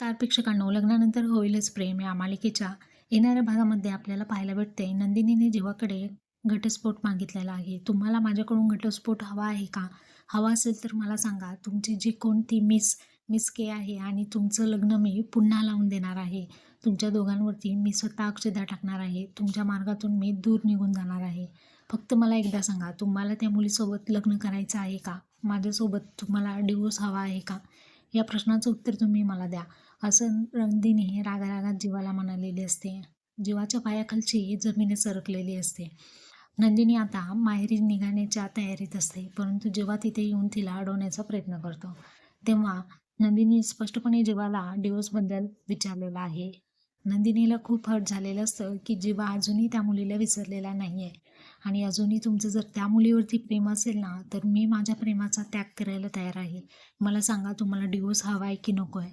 नमस्कार प्रेक्षकांनो. लग्नानंतर होईलच प्रेम या मालिकेच्या. येणाऱ्या भागामध्ये आपल्याला पाहायला भेटते. नंदिनीने जीवाकडे घटस्फोट मागितलेला आहे तुम्हाला माझ्याकडून घटस्फोट हवा आहे का? हवा असेल तर मला सांगा. तुमची जी कोणती मिस मिस के आहे आणि तुमचं लग्न मी पुन्हा लावून देणार आहे. तुमच्या दोघांवरती मी स्वतः अक्षदा टाकणार आहे. तुमच्या मार्गातून मी दूर निघून जाणार आहे. फक्त मला एकदा सांगा तुम्हाला त्या मुलीसोबत लग्न करायचं आहे का? माझ्यासोबत तुम्हाला डिवोर्स हवा आहे का? या प्रश्नाचं उत्तर तुम्ही मला द्या. असं नंदिनी हे रागारागात जीवाला म्हणालेली असते. जीवाच्या पायाखालची जमीन सरकलेली असते. नंदिनी आता माहेरी निघाण्याच्या तयारीत असते परंतु जेव्हा तिथे येऊन तिला अडवण्याचा प्रयत्न करतो तेव्हा नंदिनी स्पष्टपणे जीवाला डिवोर्सबद्दल विचारलेलं आहे. नंदिनीला खूप हर्ट झालेलं असतं की जीवा अजूनही त्या मुलीला विसरलेला नाही आहे आणि अजूनही तुमचं जर त्या मुलीवरती प्रेम असेल ना तर मी माझ्या प्रेमाचा त्याग करायला तयार आहे. मला सांगा तुम्हाला डिवोर्स हवा आहे की नको आहे